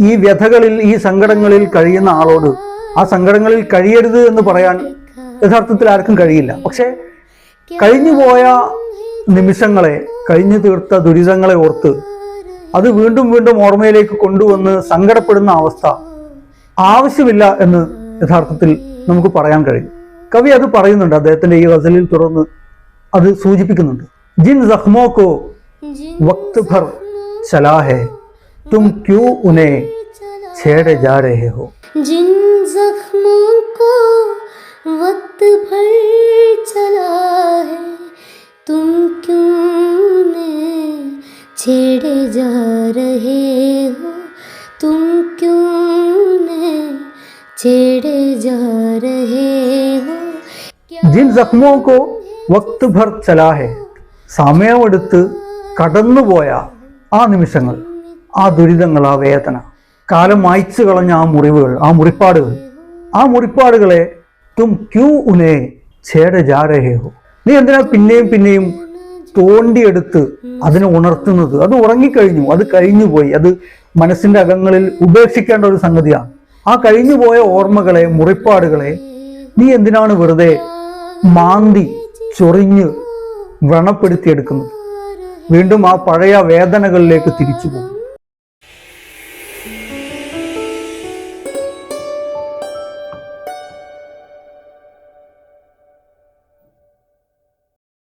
ഈ വ്യഥകളിൽ ഈ സങ്കടങ്ങളിൽ കഴിയുന്ന ആളോട് ആ സങ്കടങ്ങളിൽ കഴിയരുത് എന്ന് പറയാൻ യഥാർത്ഥത്തിൽ ആർക്കും കഴിയില്ല. പക്ഷേ കഴിഞ്ഞുപോയ നിമിഷങ്ങളെ കഴിഞ്ഞു തീർത്ത ദുരിതങ്ങളെ ഓർത്ത് അത് വീണ്ടും വീണ്ടും ഓർമ്മയിലേക്ക് കൊണ്ടുവന്ന് സങ്കടപ്പെടുന്ന അവസ്ഥ ആവശ്യമില്ല എന്ന് യഥാർത്ഥത്തിൽ നമുക്ക് പറയാൻ കഴിയും. കവി അത് പറയുന്നുണ്ട് അദ്ദേഹത്തിന്റെ ഈ ഗസലിൽ തുടർന്ന് അത് സൂചിപ്പിക്കുന്നുണ്ട്. ജിൻ സഹ്മോക്കോ വക്ത് ഭർ ശലാഹേ. तुम क्यों उन्हें छेड़े जा रहे हो जिन जख्मों को वक्त भर चला है तुम क्यों उन्हें छेड़े जा रहे हो तुम क्यों उन्हें छेड़े जा रहे हो जिन जख्मों को വക്ത് ഭർ ചലാ ഹെ സമയമെടുത്ത് കടന്നുപോയ ആ നിമിഷങ്ങൾ ആ ദുരിതങ്ങൾ ആ വേദന. കാലം മായ്ച്ചു കളഞ്ഞ ആ മുറിവുകൾ ആ മുറിപ്പാടുകൾ. ആ മുറിപ്പാടുകളെ തും ക്യൂ ഉനെ ചേട ജാരഹേഹോ നീ എന്തിനാ പിന്നെയും പിന്നെയും തോണ്ടിയെടുത്ത് അതിനെ ഉണർത്തുന്നത്? അത് ഉറങ്ങിക്കഴിഞ്ഞു അത് കഴിഞ്ഞുപോയി. അത് മനസ്സിന്റെ അകങ്ങളിൽ ഉപേക്ഷിക്കേണ്ട ഒരു സംഗതിയാണ്. ആ കഴിഞ്ഞുപോയ ഓർമ്മകളെ മുറിപ്പാടുകളെ നീ എന്തിനാണ് വെറുതെ മാന്തി ചൊറിഞ്ഞ് വ്രണപ്പെടുത്തിയെടുക്കുന്നത്? വീണ്ടും ആ പഴയ വേദനകളിലേക്ക് തിരിച്ചു പോകും